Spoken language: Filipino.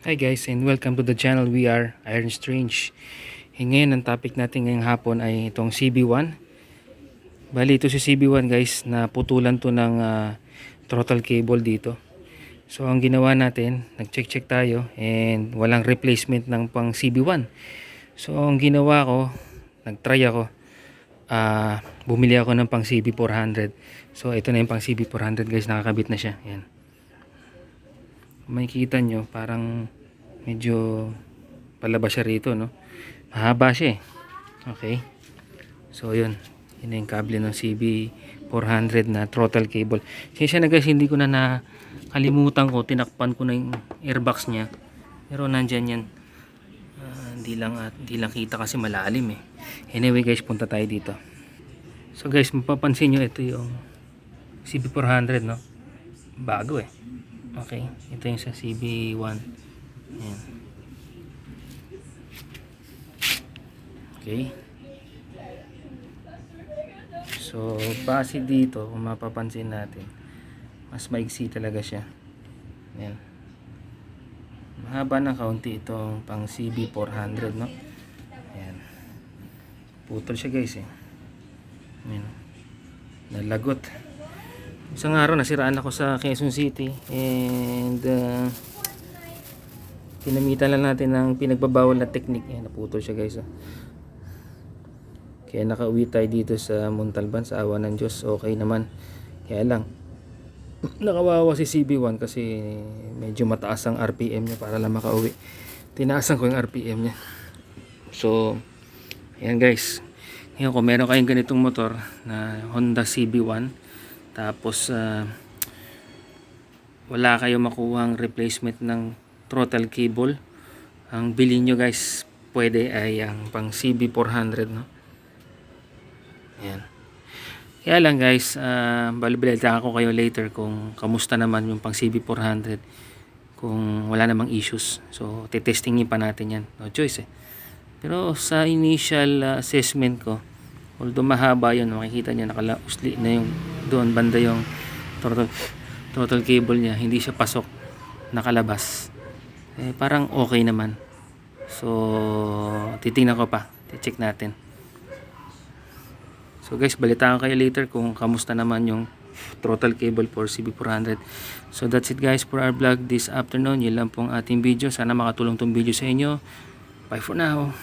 Hi guys and welcome to the channel. We are Iron Strange. E ngayon ang topic natin ngayong hapon ay itong CB1. Bali ito si CB1 guys na putulan to ng ah, throttle cable dito. So ang ginawa natin, nag-check-check tayo and walang replacement ng pang CB1. So ang ginawa ko, nag-try ako. ah bumili ako ng pang CB400. So ito na yung pang CB400 guys, nakakabit na siya. Yan. Makikita nyo, parang medyo palabas siya rito, no? Mahaba siya eh. Okay. So, yun. Yun yung kable ng CB400 na throttle cable. Siya na guys, hindi ko na nakalimutan ko. Tinakpan ko na yung airbox niya. Pero nandyan yan. Ah, hindi lang at hindi lang kita kasi malalim eh. Anyway guys, punta tayo dito. So guys, mapapansin nyo ito yung CB400 no. Bago eh. Okay, ito yung sa CB1. Ayan. Okay. So, base dito, kung mapapansin natin, mas maigsi talaga siya. Ayan. Mahaba ng kaunti itong pang CB400, no? Ayan. Putol siya guys eh. Ayan. Nalagot. Isang araw nasiraan ako sa Quezon City and uh, lang natin ng pinagbabawal na technique. Ayan, naputol siya guys. Oh. Kaya nakauwi tayo dito sa Montalban sa awa ng Diyos. Okay naman. Kaya lang, nakawawa si CB1 kasi medyo mataas ang RPM niya para lang makauwi. Tinaasan ko yung RPM niya. So, ayan guys. Ngayon kung meron kayong ganitong motor na Honda CB1 tapos ah, wala kayo makuhang replacement ng throttle cable ang bilhin nyo guys pwede ay ang pang CB400 no Ayan. Kaya lang guys, uh, balibalita ko kayo later kung kamusta naman yung pang CB400 kung wala namang issues. So, titestingin pa natin yan. No choice eh. Pero sa initial uh, assessment ko, although mahaba yun, makikita nyo nakalausli na yung doon banda yung throttle, throttle cable niya. Hindi siya pasok, nakalabas. Eh, parang okay naman. So, titingnan ko pa. Check natin. So guys, balitaan kayo later kung kamusta naman yung throttle cable for CB400. So that's it guys for our vlog this afternoon. Yun lang pong ating video. Sana makatulong tong video sa inyo. Bye for now.